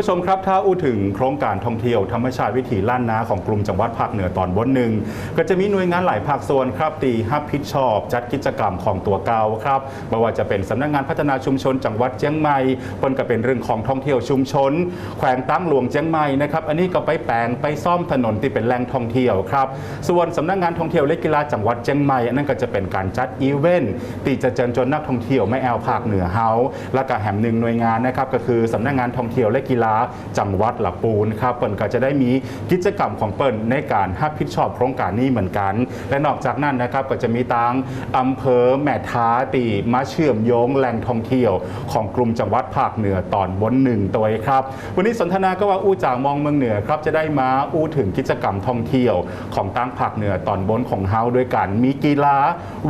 ผู้ชมครับถ้าอู้ถึงโครงการท่องเที่ยวธรรมชาติวิถีล้านนาของกลุ่มจังหวัดภาคเหนือตอนบนหนึ่งก็จะมีหน่วยงานหลายภาคส่วนครับตีฮับผิดชอบ จัดกิจกรรมของตัวเก่าครับไม่ว่าจะเป็นสำนักงานพัฒนาชุมชนจังหวัดเชียงใหม่เปิ้นก็เป็นเรื่องของท่องเที่ยวชุมชน แขวงตั้งหลวงเชียงใหม่นะครับอันนี้ก็ไปแปลงไปซ่อมถนนที่เป็นแหล่งท่องเที่ยวครับส่วนสำนักงานท่องเที่ยวและกีฬาจังหวัดเชียงใหม่อันนั้นก็จะเป็นการจัดอีเวนต์ที่จะเชิญชวนนักท่องเที่ยวไม่แอลภาคเหนือเฮาและก็แหมหนึ่งหน่วยงานนะครับก็คือสำนักงานท่องเที่ยวและกีฬาจังหวัดละปูนครับเปิ้นก็จะได้มีกิจกรรมของเปิ้นในการรับผิดชอบโครงการนี้เหมือนกัน และนอกจากนั้นนะครับก็จะมีทางอำเภอแม่ท้าตีมาเชื่อมโยงแหล่งท่องเที่ยวของกลุ่มจังหวัดภาคเหนือตอนบนหนึ่งตัวครับ วันนี้สนทนาก็ว่าอู้จากมองเมืองเหนือครับจะได้มาอู้ถึงกิจกรรมท่องเที่ยวของตั้งภาคเหนือตอนบนของเฮาด้วยกันมีกีฬา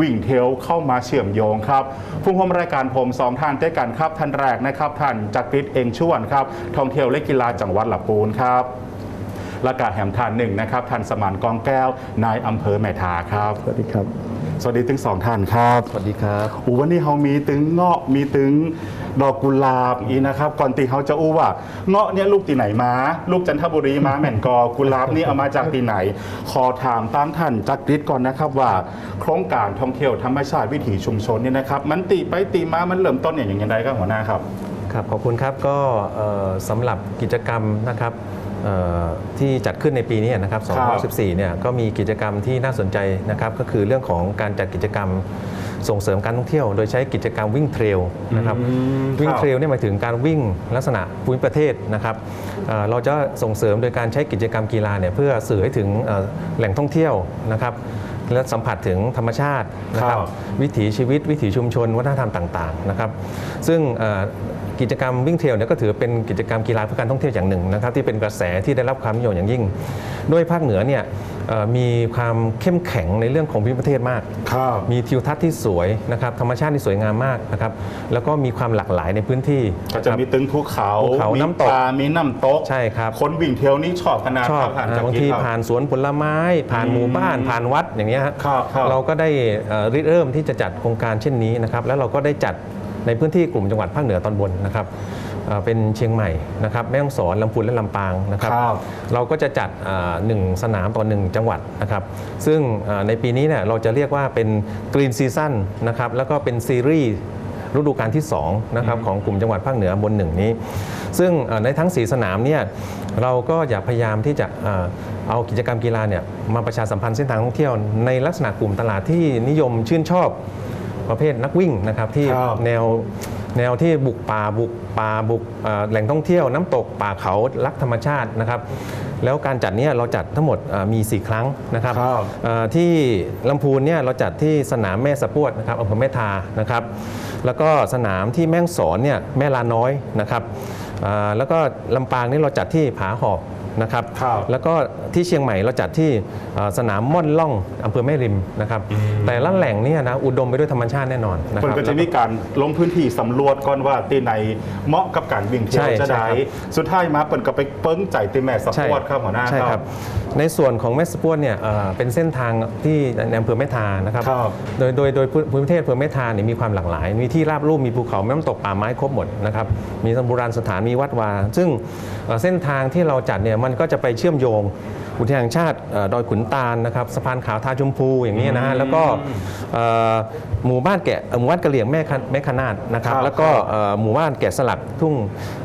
วิ่งเทลเข้ามาเชื่อมโยงครับผู้ร่วมรายการผมสองท่านด้วยกันครับท่านแรกนะครับท่านจักริดเองชวนครับท่องเที่ยวและกีฬาจังหวัดลำปูนครับและกาแหมทานหนึ่งนะครับท่านสมานกองแก้วนายอำเภอแม่ทาครับสวัสดีครับ สวัสดีทั้งสองท่านครับสวัสดีครับอูวันนี้เขามีตึงเงาะมีตึงดอกกุหลาบอีนะครับก่อนตีเขาจะอู้ว่าเงาะเนี่ยลูกตีไหนมา ลูกจันทบุรีมาแม่นกอกุหลาบนี่เอามาจากตีไหน ขอถามตั้งท่านจักริดก่อนนะครับว่า โครงการท่องเที่ยวธรรมชาติวิถีชุมชนเนี่ยนะครับ มันตีไปตีมามันเริ่มต้นอย่างอย่างไรครับหัวหน้าครับ ครับขอบคุณครับก็เอ่อสำหรับกิจกรรมนะครับเอ่อที่จัดขึ้นในปีนี้นะครับครับ2014เนี่ยก็มีกิจกรรมที่น่าสนใจนะครับก็คือเรื่องของการจัดกิจกรรมส่งเสริมการท่องเที่ยว โดยใช้กิจกรรมวิ่งเทรลนะครับอืมวิ่งครับเทรลเนี่ยหมายถึงการวิ่งลักษณะภูมิประเทศนะครับเอ่อเราจะส่งเสริมโดยการใช้กิจกรรมกีฬาเนี่ยเพื่อสื่อให้ถึงเอ่อแหล่งท่องเที่ยวนะครับ และสัมผัสถึงธรรมชาตินะครับครับ วิถีชีวิตวิถีชุมชนวัฒนธรรมต่างๆนะครับ ซึ่งเอ่อกิจกรรมวิ่งเทรลเนี่ยก็ถือเป็นกิจกรรมกีฬาเพื่อการท่องเที่ยวอย่างหนึ่งนะครับที่เป็นกระแสที่ได้รับความนิยมอย่างยิ่ง ด้วยภาคเหนือเนี่ยเอ่อ มีความเข้มแข็งในเรื่องของภูมิประเทศมากครับมีทิวทัศน์ที่สวยนะครับธรรมชาติที่สวยงามมากนะครับแล้วก็มีความหลากหลายในพื้นที่ก็จะมีครับตึงภูเขาภูเขามีน้ำตกปลามีน้ำตกใช่ครับคนวิ่งเทลนี่ชอบขนาดชอบครับผ่านอ่าจากบางที่ทีครับผ่านสวนผลไม้ ผ่านหมู่บ้าน ผ่านวัดอย่างเงี้ยฮะครับครับเราก็ได้เอ่อริเริ่มที่จะจัดโครงการเช่นนี้นะครับแล้วเราก็ได้จัดในพื้นที่กลุ่มจังหวัดภาคเหนือตอนบนนะครับ เอ่อเป็นเชียงใหม่นะครับแม่ฮ่องสอนลำพูนและลำปางนะครับครับ เราก็จะจัดอ่าหนึ่งสนามต่อหนึ่งจังหวัดนะครับซึ่งอ่าในปีนี้เนี่ยเราจะเรียกว่าเป็นกรีนซีซั่นนะครับแล้วก็เป็นซีรีส์ฤดูกาลที่2นะครับของกลุ่มจังหวัดภาคเหนือบนหนึ่งนี้ ซึ่งเอ่อในทั้งสีสนามเนี่ยเราก็อยากพยายามที่จะเอ่อเอากิจกรรมกีฬาเนี่ยมาประชาสัมพันธ์เส้นทางท่องเที่ยวในลักษณะกลุ่มตลาดที่นิยมชื่นชอบ ประเภทนักวิ่งนะครับที่ครับแนวแนวที่บุกป่าบุกป่าบุกเอ่อแหล่งท่องเที่ยวน้ำตกป่าเขารักธรรมชาตินะครับแล้วการจัดเนี้เราจัดทั้งหมดเอ่อมี 4 ครั้งนะครับครับ เอ่อที่ลำพูนเนี่ยเราจัดที่สนามแม่สะปวดนะครับอำเภอแม่ทานะครับแล้วก็สนามที่แม่ฮ่องสอนเนี่ยแม่ลาน้อยนะครับเอ่อแล้วก็ลำปางนี่เราจัดที่ผาหอก นะครับครับ แล้วก็ที่เชียงใหม่เราจัดที่เอ่อสนามม่อนล่องอำเภอแม่ริมนะครับ แต่ละแหล่งเนี่ยนะอุดมไปด้วยธรรมชาติแน่นอนนะคมันรับก็จะมีการลงพื้นที่สำรวจก่อนว่าตีไหนเหมาะกับการวิ่งเที่ยวใช่จะใช่ได้ครับสุดท้ายมาเปิ่นก็ไปเปิ้งใจตีแม่สปอร์ตครับหัวหน้าใช่ครับในส่วนของแม่สปวดเนี่ยเอ่อเป็นเส้นทางที่ในอำเภอแม่ทานะครับ ครับ โดยโดยโดยภูมิประเทศอำเภอแม่ทาเนี่ยมีความหลากหลาย มีที่ราบลุ่มมีภูเขาแม่น้ำตกป่าไม้ครบหมดนะครับ มีโบราณสถานมีวัดวา ซึ่งเอ่อเส้นทางที่เราจัดเนี่ยมันก็จะไปเชื่อมโยงอุทยานแห่งชาติเอ่อดอยขุนตาลนะครับสะพานขาวทาชมพูอย่างนี้นะฮะแล้วก็เอ่อหมู่บ้านแกะเอ่อหมู่บ้านกะเหลี่ยงแม่คะแม่ขนาดนะครับครับแล้วก็เอ่อหมู่บ้านแกะสลักทุ่ง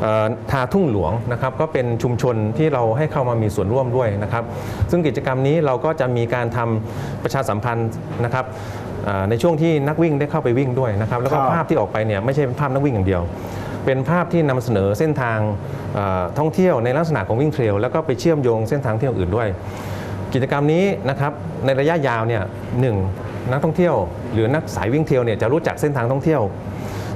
เอ่อทาทุ่งหลวงนะครับก็เป็นชุมชนที่เราให้เข้ามามีส่วนร่วมด้วยนะครับ ซึ่งกิจกรรมนี้เราก็จะมีการทำประชาสัมพันธ์นะครับเอ่อในช่วงที่นักวิ่งได้เข้าไปวิ่งด้วยนะครับแล้วก็ครับภาพที่ออกไปเนี่ยไม่ใช่เป็นภาพนักวิ่งอย่างเดียว เป็นภาพที่นำเสนอเส้นทางท่องเที่ยวในลักษณะของวิ่งเทรลแล้วก็ไปเชื่อมโยงเส้นทางเที่ยวอื่นด้วย กิจกรรมนี้นะครับในระยะยาวเนี่ยหนึ่งนักท่องเที่ยว หรือนักสายวิ่งเทรลเนี่ยจะรู้จักเส้นทางท่องเที่ยว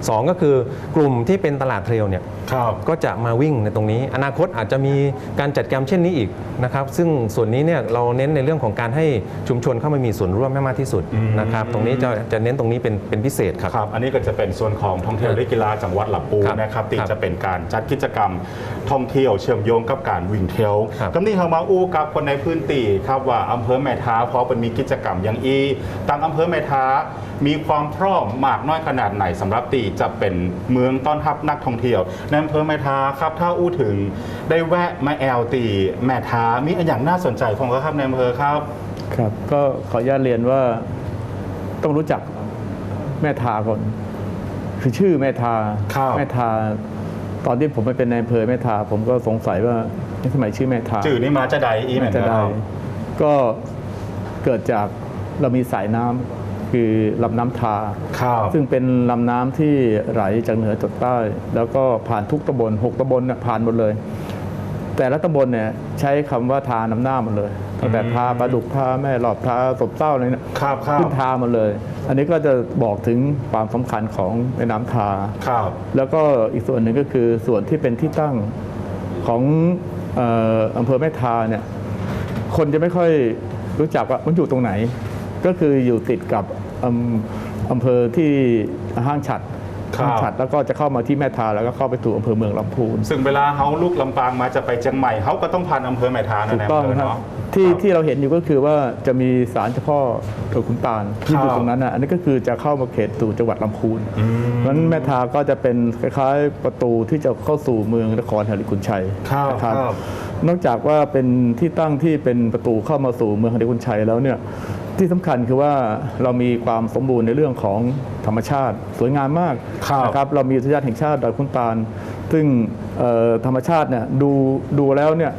สองก็คือกลุ่มที่เป็นตลาดเทรลเนี่ยครับก็จะมาวิ่งในตรงนี้ อนาคตอาจจะมีการจัดกิจกรรมเช่นนี้อีกนะครับซึ่งส่วนนี้เนี่ยเราเน้นในเรื่องของการให้ชุมชนเข้ามามีส่วนร่วมให้มากที่สุดนะครับตรงนี้จะจะเน้นตรงนี้เป็นเป็นพิเศษครับครับอันนี้ก็จะเป็นส่วนของท่องเที่ยวและกีฬาจังหวัดลำปูนครับนะครับที่ครับจะเป็นการจัดกิจกรรม ท่องเที่ยวเชื่อมโยงกับการวิ่งเทรลครับกำนี้เรามาอู้กับคนในพื้นที่ครับว่าอำเภอแม่ท้าพอเป็นมีกิจกรรมอย่างอีต่างอำเภอแม่ท้ามีความพร้อมมากน้อยขนาดไหนสำหรับตีจะเป็นเมืองต้อนรับนักท่องเที่ยวในอำเภอแม่ท้าครับถ้าอู้ถึงได้แวะมาแอลตีแม่ท้ามีอนอย่างน่าสนใจของเขาครับในอำเภอครับครับก็ขออนุญาตเรียนว่าต้องรู้จักแม่ทาก่อนคือชื่อแม่ทาครับแม่ทา ตอนที่ผมไปเป็นนายอำเภอแม่ทา ผมก็สงสัยว่าเอ๊ะทำไมชื่อแม่ทาจื่อนี่มาจะใดอีเหมือนจะกันได้ก็เกิดจากเรามีสายน้ำคือลำน้ำทาครับซึ่งเป็นลำน้ำที่ไหลจากเหนือจดใต้ แล้วก็ผ่านทุกตำบลหกตำบลเนี่ยผ่านหมดเลย แต่ละตำบลเนี่ยใช้คำว่าทาน้ำหน้าหมดเลย ตั้งแต่ทาปลาดุกทาแม่หลอบทาศพเศร้าอะไรเนี่ยครับครับขึ้นทาหมดเลย อันนี้ก็จะบอกถึงความสำคัญของแม่น้ำทา ครับ แล้วก็อีกส่วนหนึ่งก็คือส่วนที่เป็นที่ตั้งของเอ่ออำเภอแม่ทาเนี่ยคนจะไม่ค่อยรู้จักว่ามันอยู่ตรงไหน ก็คืออยู่ติดกับอำอำเภอที่ห้างฉัด ครับห้างฉัดแล้วก็จะเข้ามาที่แม่ทาแล้วก็เข้าไปสู่อำเภอเมืองลำพูน ซึ่งเวลาเขาลูกลำปางมาจะไปเชียงใหม่เขาก็ต้องผ่านอำเภอแม่ทานะถูกในต้องอำเภอครับเนาะที่ครับที่เราเห็นอยู่ก็คือว่าจะมีศาลเฉพาะเกิดขุนตาลที่อยู่ครับตรงนั้นนะอันนี้ก็คือจะเข้ามาเขตสู่จังหวัดลำพูนเพราะฉะนั้นแม่ทาก็จะเป็นคล้ายๆประตูที่จะเข้าสู่เมืองนครหริคุณชัยครับนะครับนอกจากว่าเป็นที่ตั้งที่เป็นประตูเข้ามาสู่เมืองหริคุณชัยแล้วเนี่ย ที่สำคัญคือว่าเรามีความสมบูรณ์ในเรื่องของธรรมชาติ สวยงามมากครับนะครับเรามีอุทยานแห่งชาติดอยขุนตาล ซึ่งเอ่อธรรมชาติเนี่ยดูดูแล้วเนี่ย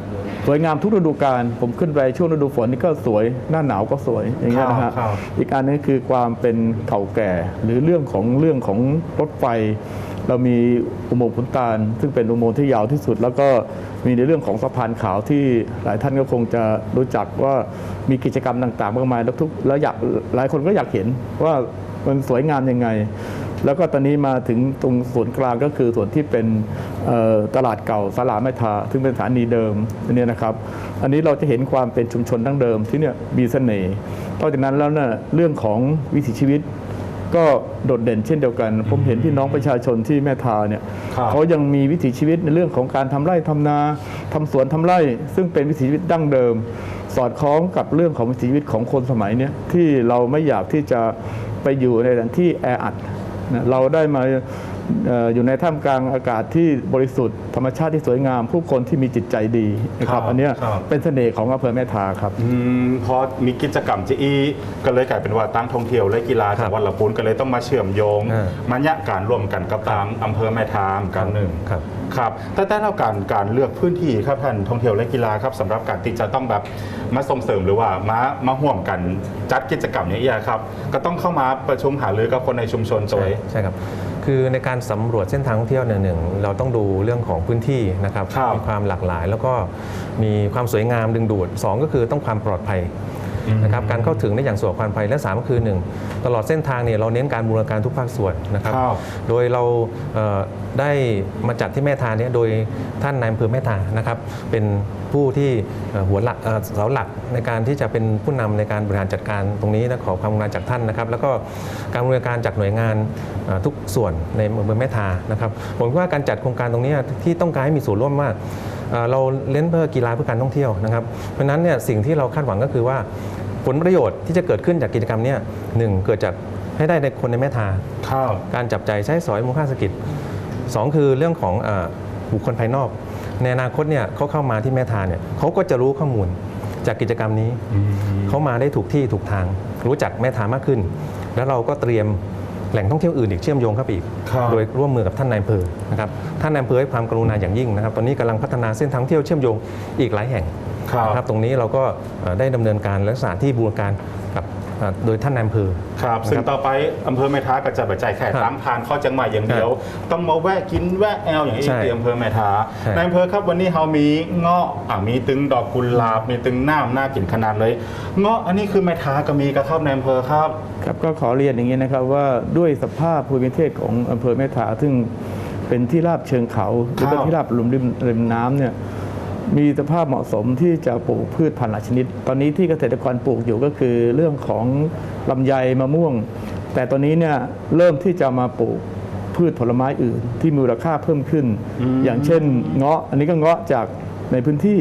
สวยงามทุกฤดูกาลผมขึ้นไปช่วงฤดูฝนนี่ก็สวยหน้าหนาวก็สวยอย่างเงี้ยนะครัฮะบครับอีกอันนึงคือความเป็นเก่าแก่หรือเรื่องของเรื่องของรถไฟ เรามีอุโมงค์ขุนตาล ซึ่งเป็นอุโมงค์ที่ยาวที่สุด แล้วก็มีในเรื่องของสะพานขาวที่หลายท่านก็คงจะรู้จักว่ามีกิจกรรมต่างๆมากมายแล้วทุกแล้วอยากหลายคนก็อยากเห็นว่ามันสวยงามยังไง แล้วก็ตอนนี้มาถึงตรงส่วนกลางก็คือส่วนที่เป็นตลาดเก่าสลาแม่ทา ซึ่งเป็นสถานีเดิมนเนี้ยนะครับ อันนี้เราจะเห็นความเป็นชุมชนดั้งเดิมที่เนี่ยมีเสน่ห์นอกจากนั้นแล้วเนี่ยเรื่องของวิถีชีวิต ก็โดดเด่นเช่นเดียวกัน ผมเห็นพี่น้องประชาชนที่แม่ทาเนี่ยครับ เขายังมีวิถีชีวิตในเรื่องของการทำไร่ทำนาทำสวนทำไร่ ซึ่งเป็นวิถีชีวิตดั้งเดิม สอดคล้องกับเรื่องของวิถีชีวิตของคนสมัยเนี้ยที่เราไม่อยากที่จะไปอยู่ในสถานที่แออัดนะเราได้มาเอ่ออยู่ในท่ามกลางอากาศที่บริสุทธิ์ธรรมชาติที่สวยงาม ผู้คนที่มีจิตใจดีนะคครัรับบอันเนี้ยครับเป็นเสน่ห์ของอำเภอแม่ทาครับอืมพอมีกิจกรรมจีอีก็เลยกลายเป็นว่าตั้งท่องเที่ยวและกีฬาครัจับงหวัดลำพูนก็เลยต้องมาเชื่อมโยงอ่ามาเนี่ยการร่วมกันกับทางอำเภอแม่ทามกันหนึ่งครับครับแต่แต่เราการการเลือกพื้นที่ครับท่านท่องเที่ยวและกีฬาครับสำหรับการที่จะต้องแบบมาส่งเสริมหรือว่ามามาห่วมกันจัดกิจกรรมอย่างนี้ยครับ ก็ต้องเข้ามาประชุมหารือกับคนในชุมชนโดใช่ยใช่ครับ คือในการสำรวจเส้นทางท่องเที่ยวเนี่ยหนึ่งเราต้องดูเรื่องของพื้นที่นะครับครับมีความหลากหลาย แล้วก็มีความสวยงามดึงดูดสองก็คือต้องความปลอดภัยนะครับการเข้าถึงได้อย่างสะดวกปลอดภัยและสามก็คือหนึ่งตลอดเส้นทางเนี่ยเราเน้นการบูรณาการทุกภาคส่วนนะครับครับโดยเราเอ่อได้มาจัดที่แม่ทาเนี่ยโดยท่านนายอำเภอแม่ทานะครับเป็น ผู้ที่เอ่อหัวหลักเอ่อเสาหลักในการที่จะเป็นผู้นำในการบริหารจัดการตรงนี้นะขอความกรุณาจากท่านนะครับ แล้วก็การบริการจากหน่วยงานเอ่อทุกส่วนในอำเภอแม่ทานะครับผมคิดว่าการจัดโครงการตรงนี้ที่ต้องการให้มีส่วนร่วมมากเอ่อเราเล่นเพื่อกีฬาเพื่อการท่องเที่ยวนะครับ เพราะฉะนั้นเนี่ยสิ่งที่เราคาดหวังก็คือว่าผลประโยชน์ที่จะเกิดขึ้นจากกิจกรรมเนี้หนึ่งเกิดจากให้ได้ในคนในแม่ทาครับการจับใจายใช้สอยมูลค่าเศรษฐกิจสองคือเรื่องของเออบุคคลภายนอก ในอนาคตเนี่ยเขาเข้ามาที่แม่ทาเนี่ยเขาก็จะรู้ข้อมูลจากกิจกรรมนี้ เขามาได้ถูกที่ถูกทาง รู้จักแม่ทามากขึ้น แล้วเราก็เตรียมแหล่งท่องเที่ยวอื่นอีกเชื่อมโยงเข้าไปอีกครับโดยร่วมมือกับท่านนายอำเภอนะครับท่านนายอำเภอให้ความกรุณาอย่างยิ่งนะครับตอนนี้กำลังพัฒนาเส้นทางท่องเที่ยวเชื่อมโยงอีกหลายแห่งครับนะครับตรงนี้เราก็เอ่อได้ดำเนินการลักษณะที่บูรณาการกับเอ่อ โดยท่านนายอำเภอครับ ซึ่งนะครับต่อไปอำเภอแม่ท้าก็จะไปจ่ายแค่ครับตามทางเข้าจังหวัดอย่างเดียว ต้องมาแวะกินแวะแอลอย่างนี้ใช่ที่อำเภอแม่ท้าใช่ในอำเภอครับวันนี้เรามีเงาะอะมีตึงดอกกุหลาบมีตึงน้ำน่ากินขนาดเลยเงาะอันนี้คือแม่ท้าก็มีกระเข้าในอำเภอครับครับก็ขอเรียนอย่างนี้นะครับว่าด้วยสภาพภูมิประเทศของอำเภอแม่ถาซึ่งเป็นที่ราบเชิงเขาหรือเป็นที่ราบลุ่มริมริมน้ำเนี่ย มีสภาพเหมาะสมที่จะปลูกพืชพันธุ์หลายชนิด ตอนนี้ที่เกษตรกรปลูกอยู่ก็คือเรื่องของลำไยมะม่วง แต่ตอนนี้เนี่ยเริ่มที่จะมาปลูกพืชผลไม้อื่น ที่มีมูลค่าเพิ่มขึ้น อย่างเช่น เงาะอันนี้ก็เงาะจากในพื้นที่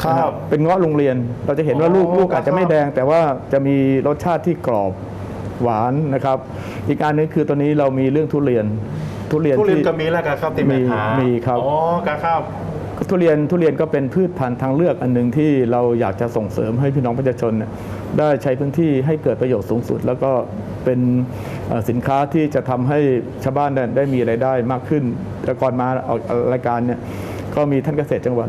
ครับนะเป็นเงาะโรงเรียน เราจะเห็นว่าอ๋อลูกลูกครับอาจจะไม่แดง แต่ว่าจะมีรสชาติที่กรอบหวานนะครับ อีกอันหนึงคือตอนนี้เรามีเรื่องทุเรียนทุเรียนทุเรียนที่ก็มีแล้วกันครับที่แม่ค้ามีครับอ๋อกะครับ ทุเรียนทุเรียนก็เป็นพืชพันธุ์ทางเลือกอันหนึ่งที่เราอยากจะส่งเสริมให้พี่น้องประชาชนเนี่ยได้ใช้พื้นที่ให้เกิดประโยชน์สูงสุด แล้วก็เป็นเอ่อสินค้าที่จะทำให้ชาวบ้านได้ได้มีรายได้มากขึ้น แต่ก่อนมาออกรายการเนี่ยก็มีท่านเกษตรจังหวัด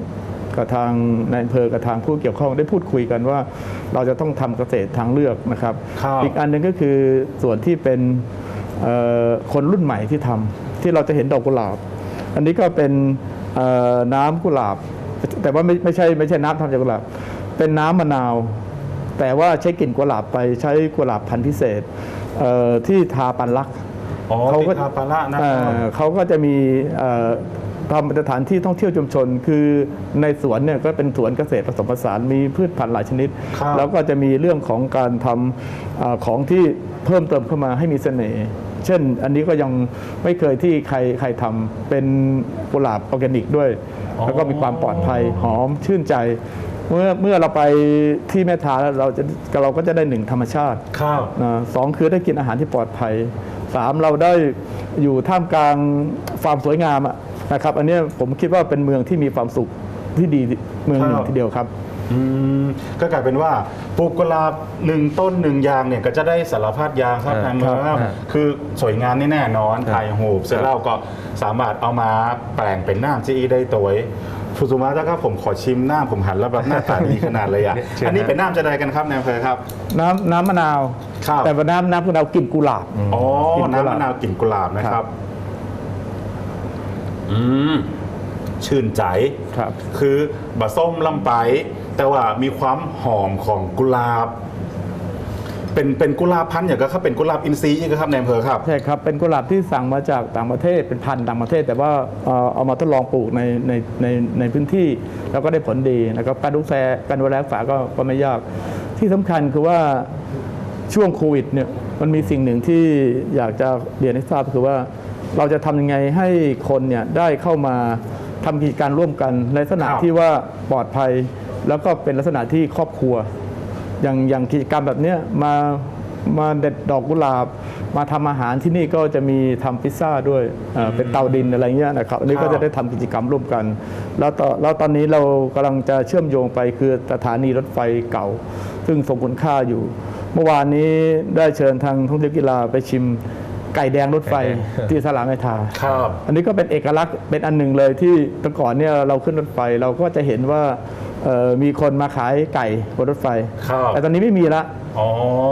กับทางนายอำเภอกับทางผู้เกี่ยวข้องได้พูดคุยกันว่า เราจะต้องทำเกษตรทางเลือกนะครับครับ อีกอันหนึ่งก็คือส่วนที่เป็นเอ่อคนรุ่นใหม่ที่ทำที่เราจะเห็นดอกกุหลาบ อันนี้ก็เป็นเอ่อ น้ำกุหลาบ แต่ว่าไม่ไม่ใช่ไม่ใช่น้ำทำจากกุหลาบ เป็นน้ำมะนาว แต่ว่าใช้กลิ่นกุหลาบไปใช้กุหลาบพันธุ์พิเศษเอ่อที่ทาปันลักษณ์อ๋อเขาก็ติดทาปาระนะคเอ่รับอเขาก็จะมีเอ่อทำสถานที่ท่องเที่ยวชุมชน คือในสวนเนี่ยก็เป็นสวนเกษตรผสมผสานมีพืชพันธุ์หลายชนิดครับแล้วก็จะมีเรื่องของการทำเออของที่เพิ่มเติมเข้ามาให้มีเสน่ห์ เช่น อันนี้ก็ยังไม่เคยที่ใครใครทำเป็นกุหลาบออร์แกนิกด้วยอ๋อแล้วก็มีความปลอดภัยหอมชื่นใจ เมื่อเมื่อเราไปที่แม่ทาแล้วเราจะเราก็จะได้หนึ่งธรรมชาติครับนะสองคือได้กินอาหารที่ปลอดภัยสามเราได้อยู่ท่ามกลางความสวยงามอะนะครับ อันเนี้ยผมคิดว่าเป็นเมืองที่มีความสุขที่ดีเมืองหนึ่คงรับทีเดียวครับ อืมก็กลายเป็นว่าปลูกกุหลาบหนึ่งต้นหนึ่งยางเนี่ยก็จะได้สารพัดยางครับอ่าทางเมืองครับคือสวยงามนี่แน่นอนครับถ่ายหูปเสร็จแล้วก็สามารถเอามาแปลงเป็นน้ำจีได้ตัวฟูซูมาจ้าครับผมขอชิมน้ำผมหันแล้วแบบหน้าตาดีขนาดเลยอะ เชิญอันนี้นะเป็นน้ำจะได้กันครับนายอำเภอครับ น้ำน้ำมะนาว ครับ แต่ว่าน้ำน้ำมะนาวกลิ่นกุหลาบ อ๋อกลิ่นกุหลาบน้ำมะนาวกลิ่นกุหลาบนะคครัรับ บ อืม ชื่นใจ ครับ คือบะส้มลำไป แต่ว่ามีความหอมของกุหลาบ เป็นเป็นกุหลาบพันธุ์อย่างก็ครับเป็นกุหลาบอินทรีย์อีกครับในอำเภอครับ ใช่ครับ เป็นกุหลาบที่สั่งมาจากต่างประเทศเป็นพันธุ์ต่างประเทศ แต่ว่าเอ่อเอามาทดลองปลูกในในในในพื้นที่ แล้วก็ได้ผลดีนะครับการดูแลการดูแลรักษาก็ก็ไม่ยาก ที่สำคัญคือว่าช่วงโควิดเนี่ยมันมีสิ่งหนึ่งที่อยากจะเรียนให้ทราบคือว่าเราจะทำยังไงให้คนเนี่ยได้เข้ามาทำกิจการร่วมกันในลักษณะครับ ที่ว่าปลอดภัย แล้วก็เป็นลักษณะที่ครอบครัว อย่างอย่างกิจกรรมแบบเนี้ยมามาเด็ดดอกกุหลาบ มาทำอาหารที่นี่ก็จะมีทำพิซซ่าด้วยเอ่อเป็นเตาดินอะไรเงี้ยนะครับอันนี้ครัก็บจะได้ทำกิจกรรมร่วมกัน แล้วต่อแล้วตอนนี้เรากำลังจะเชื่อมโยงไปคือสถานีรถไฟเก่า ซึ่งทรงคุณค่าอยู่ เมื่อวานนี้ได้เชิญทางท่องเที่ยวกีฬาไปชิมไก่แดงรถไฟไก่แดงที่สลามไอทาครับ อันนี้ก็เป็นเอกลักษณ์เป็นอันหนึ่งเลยที่แต่ก่อนเนี่ยเราขึ้นรถไฟเราก็จะเห็นว่า เอ่อมีคนมาขายไก่บนรถไฟ ครับ แต่ตอนนี้ไม่มีละ อ๋อ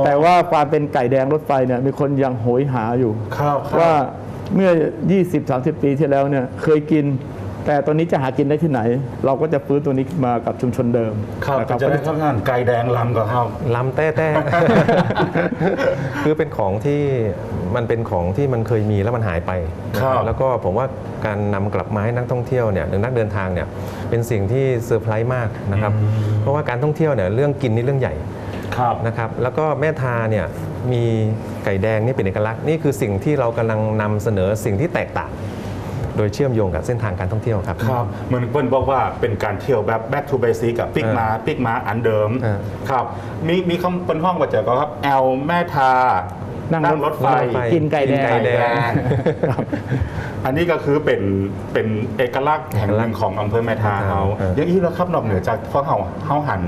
แต่ว่าความเป็นไก่แดงรถไฟเนี่ยมีคนยังโหยหาอยู่ ครับครับว่าเมื่อ 20-30 ปีที่แล้วเนี่ยเคยกิน แต่ตอนนี้จะหากินได้ที่ไหน เราก็จะฟื้นตัวนี้ขึ้นมากับชุมชนเดิมครับนะจะได้ครับท่านไก่แดงลำก็ครับลำแต้แต้ คือเป็นของที่มันเป็นของที่มันเคยมีแล้วมันหายไปครับ แล้วก็ผมว่าการนำกลับมาให้นักท่องเที่ยวเนี่ยหรือนักเดินทางเนี่ยเป็นสิ่งที่เซอร์ไพรส์มากนะครับ เพราะว่าการท่องเที่ยวเนี่ยเรื่องกินนี่เรื่องใหญ่ ครับ นะครับแล้วก็แม่ทาเนี่ยมีไก่แดงนี่เป็นเอกลักษณ์นี่คือสิ่งที่เรากำลังนำเสนอสิ่งที่แตกต่าง โดยเชื่อมโยงกับเส้นทางการท่องเที่ยวครับ ครับเหมือนเปิ้ลบอกว่าเป็นการเที่ยวแบบ back to basic กับปิกมาปิกมาอันเดิม เออ ครับ มีมีคำเป็นห้องว่าเจอก็ครับแอลแม่ทา นั่งรถรถไฟนั่งรถไฟกินไก่แดงกินไก่แดงอันนี้ก็คือเป็นเป็นเอกลักษณ์แห่งหนึ่งของอำเภอแม่ทาเฮาเอออย่างนี้แล้วครับนอกเหนือจากเพราะเฮาเฮาหัน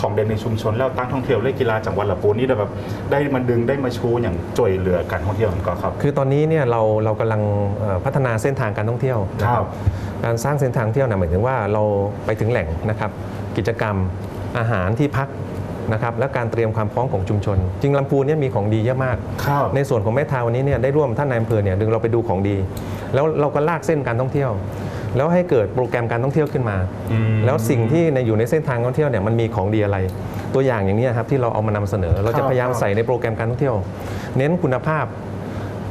ของเด่นในชุมชน แล้วตั้งท่องเที่ยวเล่นกีฬาจังหวัดละปูนนี่ได้แบบได้มาดึงได้มาชูอย่างจ่วยเหลือการท่องเที่ยวกันก็ครับ คือตอนนี้เนี่ยเราเรากำลังเอ่อพัฒนาเส้นทางการท่องเที่ยวนะคครัรับบการสร้างเส้นทางเที่ยวเนี่ยหมายถึงว่าเราไปถึงแหล่งนะครับ กิจกรรมอาหารที่พัก นะครับและการเตรียมความพร้อมของชุมชน จริงลำพูนเนี่ยมีของดีเยอะมากครับในส่วนของแม่ทาวันนี้เนี่ยได้ร่วมท่านนายอำเภอเนี่ยดึงเราไปดูของดี แล้วเราก็ลากเส้นการท่องเที่ยว แล้วให้เกิดโปรแกรมการท่องเที่ยวขึ้นมาอืมแล้วสิ่งที่ในอยู่ในเส้นทางท่องเที่ยวเนี่ยมันมีของดีอะไร ตัวอย่างอย่างนี้ครับที่เราเอามานำเสนอ เราครัจะบพยายามครับใส่ในโปรแกรมการท่องเที่ยว เน้นคุณภาพ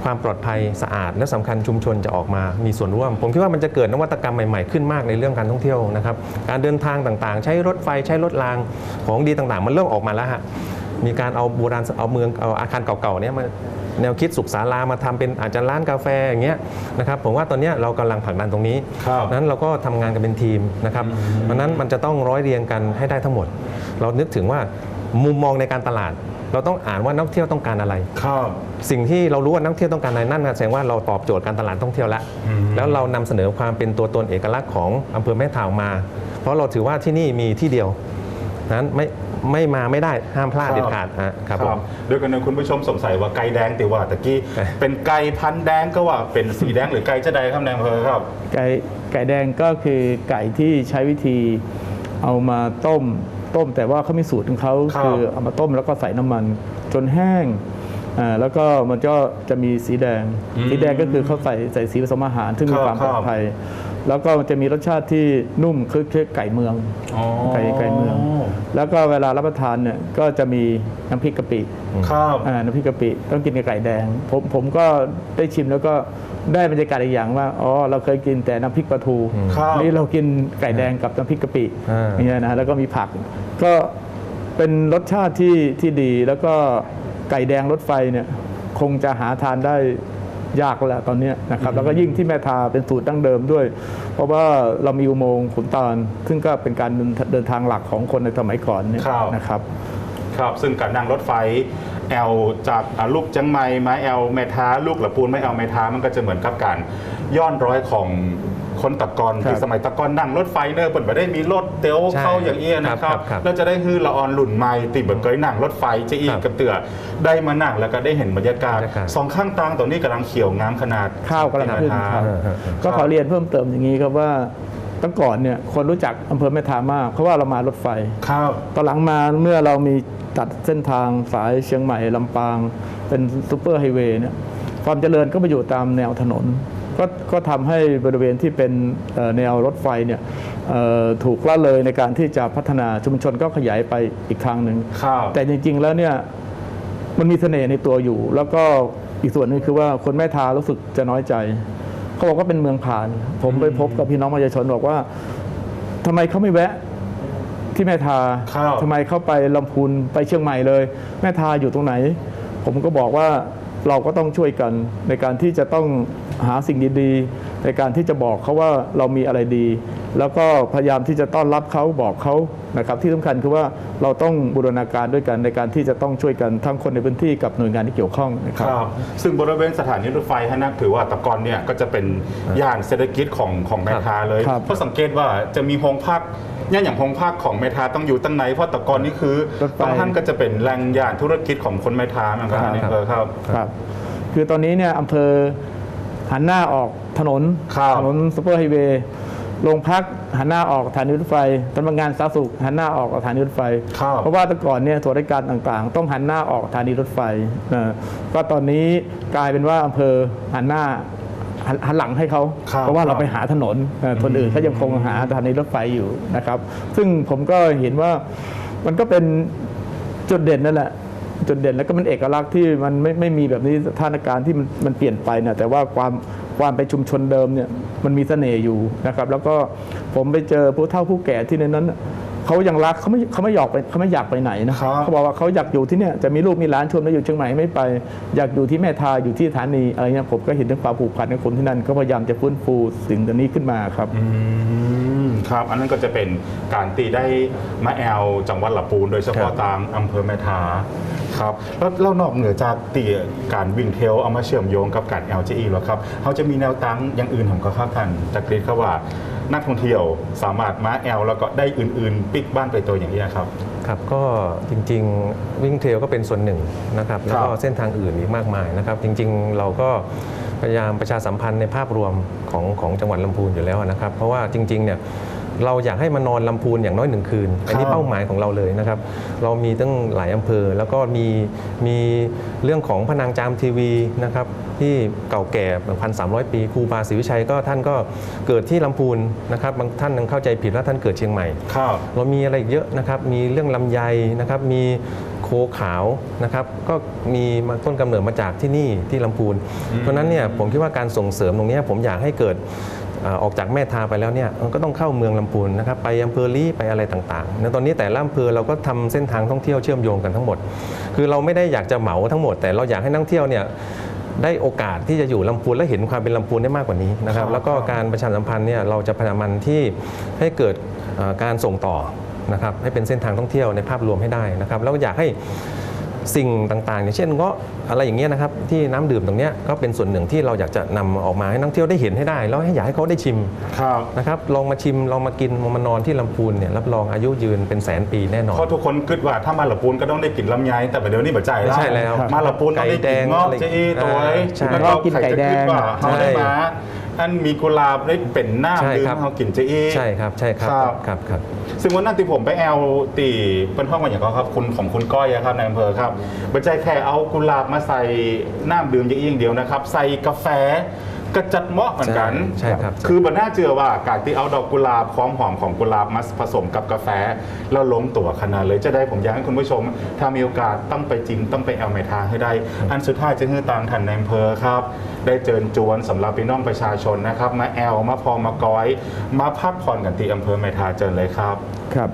ความปลอดภัยสะอาด และสำคัญชุมชนจะออกมามีส่วนร่วม ผมคิดว่ามันจะเกิดนวัตกรรมใหม่ๆขึ้นมากในเรื่องการท่องเที่ยวนะครับการเดินทางต่างๆ ใช้รถไฟใช้รถรางของดีต่างๆ มันเริ่มออกมาแล้วฮะมีการเอาโบราณเอาเมืองเอาอาคารเก่าๆเนี่ยมาแนวคิดสุขศาลามาทำเป็นอาจจะร้านกาแฟอย่างเงี้ยนะครับผมว่าตอนเนี้ยเรากำลังผลักดันตรงนี้ครับนั้นเราก็ทำงานกันเป็นทีมนะครับเพราะฉะนั้นมันจะต้องร้อยเรียงกันให้ได้ทั้งหมด เรานึกถึงว่ามุมมองในการตลาด เราต้องอ่านว่านักท่องเที่ยวต้องการอะไร ครับ สิ่งที่เรารู้ว่านักท่องเที่ยวต้องการอะไรนั่นนะแสดงว่าเราตอบโจทย์การตลาดท่องเที่ยวแล้วอืม แล้วเรานำเสนอความเป็นตัวตนเอกลักษณ์ของอำเภอแม่ทาวมา เพราะเราถือว่าที่นี่มีที่เดียวนั้นไม่ไม่มาไม่ได้ห้ามพลาดครับเด็ดขาดอะครับผมโดยกันนะคุณผู้ชมสงสัยว่าไก่แดงติว่าตะกี้เอ๊ะเป็นไก่พันธุ์แดงก็ว่าเป็นสีแดงหรือไก่จะใดครับนายอำเภอครับ ไก่ไก่แดงก็คือไก่ที่ใช้วิธีเอามาต้ม ต้ม แต่ว่าเขามีสูตรของเขาครับ คือเอามาต้มแล้วก็ใส่น้ำมันจนแห้งอ่าแล้วก็มันก็จะมีสีแดง สีแดงก็คือเขาใส่ใส่สีผสมอาหาร ซึ่งมีครับความปลอครัดบภัย แล้วก็จะมีรสชาติที่นุ่มคือคือไก่เมือง อ๋อไก่ไก่เมือง แล้วก็เวลารับประทานเนี่ยก็จะมีน้ำพริกกะปิ ครับ อ่าน้ำพริกกะปิต้องกินกับไก่แดง ผมผมก็ได้ชิมแล้วก็ ได้บรรยากาศอีกอย่างว่าอ๋อเราเคยกินแต่น้ำพริกปลาทูครับนี่เรากินไก่แดงกับน้ำพริกกะปิอ่า เนี่ยนะแล้วก็มีผัก ก็เป็นรสชาติที่ที่ดีแล้วก็ไก่แดงรถไฟเนี่ยคงจะหาทานได้ยากแล้วตอนเนี้ยนะครับแล้วก็ยิ่งที่แม่ทาเป็นสูตรดั้งเดิมด้วย เพราะว่าเรามีอุโมงค์ขุนตาลซึ่งก็เป็นการเดินเดินทางหลักของคนในสมัยก่อนเนี่ยครับ นะครับ ครับ ซึ่งการนั่งรถไฟแอลจากอ่าลูกจังไมไม้แอลแมทาลูกหละปูนไม้แอลแมทามันก็จะเหมือนกับการย้อนร้อยของคนตะกอนครับที่สมัยตะกอนนั่งรถไฟเนอะเปิดมาได้มีรถเตียวใช่เข้าอย่างเอี้ยนะคครัรับบครับแล้วจะได้ฮือละออนหลุ่นไม้ติดเบิดเกยนั่งรถไฟจะอีคกรับกับเตือได้มานั่งแล้วก็ได้เห็นบรรยากาศบรรยากาศสองข้างตางตอนนี้กำลังเขียวงามขนาดข้าวกำลังขึ้นที่ครับแม่ทาก็ขอเรียนเพิ่มเติมอย่างนี้ครับว่า ตั้งก่อนเนี่ยคนรู้จักอำเภอแม่ทามากเพราะว่าเรามารถไฟ ครับตอนหลังมาเมื่อเรามีตัดเส้นทางสายเชียงใหม่ลำปาง เป็นซูเปอร์ไฮเวย์เนี่ยความเจริญก็ไปอยู่ตามแนวถนน ก็ก็ทำให้บริเวณที่เป็นเอ่อแนวรถไฟเนี่ยเอ่อถูกละเลยในการที่จะพัฒนาชุมชนก็ขยายไปอีกทางหนึ่งครับแต่จริง ๆ แล้วเนี่ยมันมีเสน่ห์ในตัวอยู่ แล้วก็อีกส่วนหนึงคือว่าคนแม่ทารู้สึกจะน้อยใจ เขาบอกว่าเป็นเมืองผ่าน ผมไปพบกับพี่น้องประชาชนบอกว่าทำไมเขาไม่แวะที่แม่ทาครับทำไมเข้าไปลำพูนไปเชียงใหม่เลย แม่ทาอยู่ตรงไหน ผมก็บอกว่าเราก็ต้องช่วยกันในการที่จะต้องหาสิ่งดีๆ ในการที่จะบอกเขาว่าเรามีอะไรดีแล้วก็พยายามที่จะต้อนรับเขาบอกเขานะครับที่สำคัญคือว่าเราต้องบูรณาการด้วยกันในการที่จะต้องช่วยกันทั้งคนในพื้นที่กับหน่วยงานที่เกี่ยวข้องนะคครับรับซึ่งบริเวณสถานีรถไฟฮะนะถือว่าตะกอนเนี่ยก็จะเป็นย่านเศรษฐกิจของของแมทาเลยครับเพราะสังเกตว่าจะมีโฮงพักเนี่ยอย่างโฮงพักของแมทาต้องอยู่ตั้งไหนเพราะตะกอนนี่คือรถไฟบางท่านก็จะเป็นแหล่งย่านธุรกิจของคนแมทาเหมือนกันครับนี่เออครับครับ คือตอนนี้เนี่ยอำเภอหันหน้าออกถนนครับถนนซูเปอร์ไฮเวย์ โรงพักหันหน้าออกสถานีรถไฟสำนักงานสาธารณสุขหันหน้าออกสถานีรถไฟ ครับ เพราะว่าแต่ก่อนเนี่ยส่วนราชการต่างๆ ต้องหันหน้าออกสถานีรถไฟนะก็ตอนนี้กลายเป็นว่าอำเภอหันหน้าหันหันหลังให้เขาครับเพราะว่าเราไปหาถนนเอ่อคนอื่นเขายังคงหาสถานีรถไฟอยู่นะครับ ซึ่งผมก็เห็นว่ามันก็เป็น จุดเด่นนั่นแหละจุดเด่นแล้วก็มันเอกลักษณ์ที่มันไม่ไม่มีแบบนี้สถานการณ์ที่มันมันเปลี่ยนไปนะแต่ว่าความ ความเป็นชุมชนเดิมเนี่ยมันมีเสน่ห์อยู่นะครับ แล้วก็ผมไปเจอผู้เฒ่าผู้แก่ที่ในนั้น เขายังรักเขาไม่เขาไม่อยากไปเขาไม่อยากไปไหนนะครับเขาบอกว่าเขาอยากอยู่ที่เนี่ยจะมีลูกมีหลานชวนมาอยู่เชียงใหม่ไม่ไป อยากอยู่ที่แม่ทาอยู่ที่สถานีอะไรเงี้ยผมก็เห็นถึงความผูกพันของคนที่นั่นก็พยายามจะฟื้นฟูสิ่งตัวนี้ขึ้นมาครับอืมครับ อันนั้นก็จะเป็นการตีได้มาแอลจังหวัดลำพูน โดยเฉพาะครับตามอำเภอแม่ทาครับแล้วแล้วนอกเหนือจากตีการวิ่งเทรลเอามาเชื่อมโยงกับการ LGE แล้วครับเขาจะมีแนวตั้งอย่างอื่นของเขาครับท่านจากกรีดเขาว่า นักท่องเที่ยวสามารถมาแอลแล้วก็ได้อื่นๆ ปิกบ้านไปตัวอย่างนี้ยครับ ครับก็จริงๆวิ่งเทรลก็เป็นส่วนหนึ่งนะครับแล้วก็ครับเส้นทางอื่นอีกมากมายนะครับ จริงๆเราก็พยายามประชาสัมพันธ์ในภาพรวมของของจังหวัดลำพูนอยู่แล้วนะครับ เพราะว่าจริงๆเนี่ย เราอยากให้มานอนลำพูนอย่างน้อยหนึ่งคืน อันนี้ครับเป้าหมายของเราเลยนะครับ เรามีตั้งหลายอำเภอ แล้วก็มีมีเรื่องของพระนางจามทีวีนะครับที่เก่าแก่พันสามปีครูบาศรีวิชัยก็ท่านก็เกิดที่ลำพูนนะครับบางท่านยังเข้าใจผิดว่าท่านเกิดเชียงใหม่ครับเรามีอะไรอีกเยอะนะครับมีเรื่องลำไยนะครับมีโคขาวนะครับก็มีมาต้นกำเนิดมาจากที่นี่ที่ลำพูน เพราะฉะนั้นเนี่ยผมคิดว่าการส่งเสริมตรงเนี้ยผมอยากให้เกิดเอ่อออกจากแม่ทาไปแล้วเนี่ยมันก็ต้องเข้าเมืองลำพูนนะครับไปอำเภอลี้ไปอะไรต่างๆในตอนนี้แต่ละอำเภอเราก็ทำเส้นทางท่องเที่ยวเชื่อมโยงกันทั้งหมด คือเราไม่ได้อยากจะเหมาทั้งหมด แต่เราอยากให้นักท่องเที่ยวเนี่ยได้โอกาสที่จะอยู่ลำพูนและเห็นความเป็นลำพูนได้มากกว่านี้นะครับครับแล้วก็การประชาสัมพันธ์เนี่ยเราจะพยายามมันที่ให้เกิดเอ่อการส่งต่อนะครับให้เป็นเส้นทางท่องเที่ยวในภาพรวมให้ได้นะครับแล้วก็อยากให้ สิ่งต่างๆ อย่างเช่นเงาะอะไรอย่างเงี้ยนะครับที่น้ำดื่มตรงเนี้ยก็เป็นส่วนหนึ่งที่เราอยากจะนำออกมาให้นักท่องเที่ยวได้เห็นให้ได้ แล้วให้อยากให้เขาได้ชิมครับนะครับลองมาชิมลองมากินลองมานอนที่ลำพูนเนี่ยรับรองอายุยืนเป็นแสนปีแน่นอนเพราะทุกคนคิดว่าถ้ามาหลับปูนก็ต้องได้กลิ่นลำไยแต่เดี๋ยวนี้แบบใจไม่ใช่แล้วมาหลับปูนต้องได้กลิ่นงอกไก่แดงเจ๊ตัวไอ้ใช่แล้วก็กินไก่แดงใครจะคิว่าเขาได้มาใช่ท่านมีกุหลาบได้เป็นหน้าใช่ดื่มครับเขากินเจ๊ใช่ครับใช่ครับครับ ครับครับ ซึ่งวันนั้นที่ผมไปแอลตีเป็นห้องมาอย่างก็ครับคุณของคุณก้อยอะครับในอำเภอครับไม่ใช่แค่เอากุหลาบมาใส่น้ำดื่มอย่างเดียวนะครับ ใส่กาแฟ กระจัดเหมาะเหมือนกัน ใช่ครับ คือมันน่าเชื่อว่าการที่เอาดอกกุหลาบความหอมของกุหลาบมาผสมกับกาแฟ แล้วล้มตัวขนาดเลยจะได้ผมอยากให้คุณผู้ชม ถ้ามีโอกาสต้องไปจิมต้องไปแอลเมทาให้ได้ อันสุดท้ายจะให้ตามทันในอำเภอครับ ได้เจิญจวนสำหรับพี่น้องประชาชนนะครับ มาแอลมาพอมาก้อย มาพักผ่อนกันที่อำเภอเมทาเจิญเลยครับ ครับ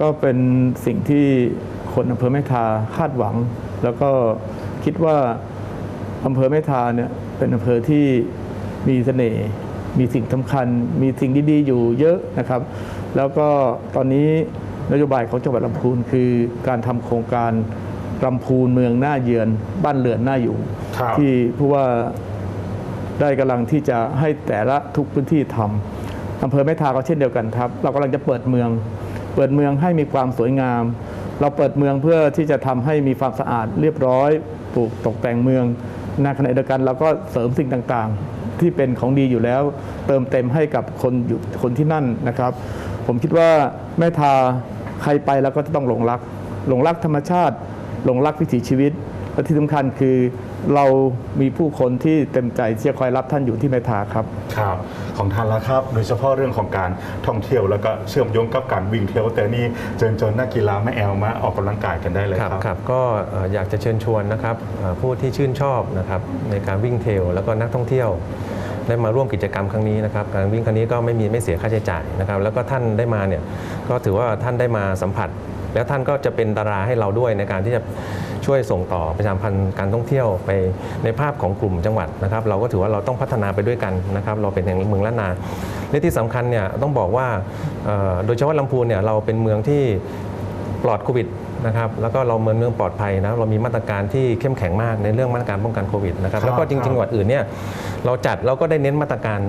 ก็เป็นสิ่งที่คนอำเภอแม่ทาคาดหวัง แล้วก็คิดว่าอำเภอแม่ทาเนี่ยเป็นอำเภอที่ มีเสน่ห์มีสิ่งสำคัญ มีสิ่งดีๆอยู่เยอะนะครับ แล้วก็ตอนนี้นโยบายของจังหวัดลำพูนคือการทำโครงการลำพูนเมืองหน้าเยือน บ้านเรือนหน้าอยู่ครับที่ผู้ว่าได้กำลังที่จะให้แต่ละทุกพื้นที่ทำอำเภอแม่ทาก็เช่นเดียวกันครับ เรากำลังจะเปิดเมือง เปิดเมืองให้มีความสวยงาม เราเปิดเมืองเพื่อที่จะทำให้มีความสะอาดเรียบร้อย ปลูกตกแต่งเมืองในขณะเดียวกันเราก็เสริมสิ่งต่างๆ ที่เป็นของดีอยู่แล้ว เติมเต็มให้กับคนอยู่คนที่นั่นนะครับ ผมคิดว่าแม่ทาใครไปแล้วก็จะต้องหลงรัก หลงรักธรรมชาติหลงรักวิถีชีวิตและที่สำคัญคือเรามีผู้คนที่เต็มใจที่จะคอยรับท่านอยู่ที่แม่ทาครับครับ ของท่านละครับ โดยเฉพาะเรื่องของการท่องเที่ยวแล้วก็เชื่อมโยงกับการวิ่งเที่ยวแต่นี่เจิญจนนักกีฬาไม่แอลมาออกกำลังกายกันได้เลยครับครับก็อยากจะเชิญชวนนะครับผู้ที่ชื่นชอบนะครับในการวิ่งเทรลแล้วก็นักท่องเที่ยวได้มาร่วมกิจกรรมครั้งนี้นะครับการวิ่งครั้งนี้ก็ไม่มีไม่เสียค่าใช้จ่ายนะครับแล้วก็ท่านได้มาเนี่ยก็ถือว่าท่านได้มาสัมผัส แล้วท่านก็จะเป็นดาราให้เราด้วยในการที่จะช่วยส่งต่อประชาพันธ์การท่องเที่ยวไปในภาพของกลุ่มจังหวัดนะครับ เราก็ถือว่าเราต้องพัฒนาไปด้วยกันนะครับ เราเป็นแห่งเมืองล้านนาและที่สำคัญเนี่ยต้องบอกว่าโดยเฉพาะลำพูนเนี่ยเราเป็นเมืองที่ปลอดโควิดนะครับแล้วก็เราเมืองเมืองปลอดภัยนะเรามีมาตรการที่เข้มแข็งมากในเรื่องมาตรการป้องกันโควิดนะครับรบแล้วก็จรัริงๆจังหวัดอื่นเนี่ยเราจัดเราก็ได้เน้นมาตรการ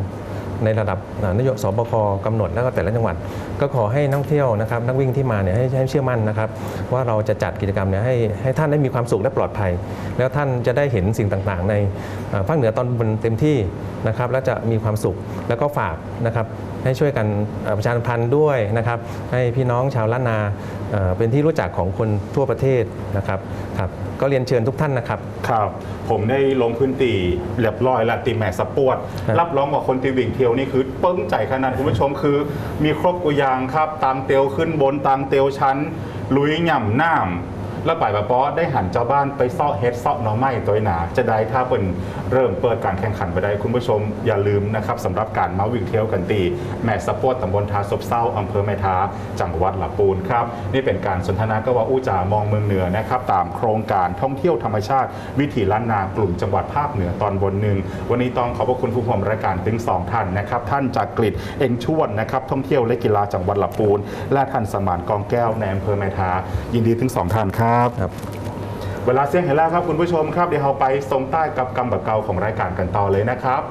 ในระดับนโยบายสบคกำหนดแล้วก็แต่ละจังหวัด ก็ขอให้นักเที่ยวนะครับนักวิ่งที่มาเนี่ยให้เชื่อมั่นนะครับว่าเราจะจัดกิจกรรมเนี่ยให้ให้ท่านได้มีความสุขและปลอดภัย แล้วท่านจะได้เห็นสิ่งต่างๆ ในภาคเหนือตอนบนเต็มที่นะครับและจะมีความสุขแล้วก็ฝากนะครับ ให้ช่วยกันอ่าประชาสัมพันธ์ด้วยนะครับ ให้พี่น้องชาวล้านนาเอ่อเป็นที่รู้จักของคนทั่วประเทศนะครับครับก็เรียนเชิญทุกท่านนะครับ ครับ ผมได้ลงพื้นที่เรียบร้อยและตีแมสสปอร์ตครับรับรองว่าคนตีวิ่งเที่ยวนี่คือปึ้งใจขนาดคุณผู้ชมคือ มีครบกุยางครับ ตางเตียวขึ้นบนตางเตียวชั้น ลุยหย่ำน้ำ แล้วป่ายปะป๊อได้หันเจ้าบ้านไปเซาะเฮ็ดเซาะน่อไม้ตัวหนา จะได้ถ้าเป็นเริ่มเปิดการแข่งขันไปได้คุณผู้ชมอย่าลืมนะครับสำหรับการมาวิ่งเที่ยวกันตี แมสสปอร์ตำบลทาศบเศร้าอำเภอแม่ทาจังหวัดลำปูนครับนี่เป็นการสนทนาก็ว่าอู้จ่ามองเมืองเหนือนะครับตามโครงการท่องเที่ยวธรรมชาติ วิถีล้านนากลุ่มจังหวัดภาคเหนือตอนบนหนึ่งวันนี้ต้องขอบพระคุณผู้ชมรายการถึงสองท่านนะครับท่านจากกริดเอ็งชวนนะครับท่องเที่ยวและกีฬาจังหวัดลำปูน และท่านสมานกองแก้วในอำเภอแม่ทายินดีถึงสองท่านครับครับ เวลาเสี่ยงเห็นแล้วครับคุณผู้ชมครับเดี๋ยวเราไปทรงใต้กับกำบักเกาของรายการกันต่อเลยนะครับ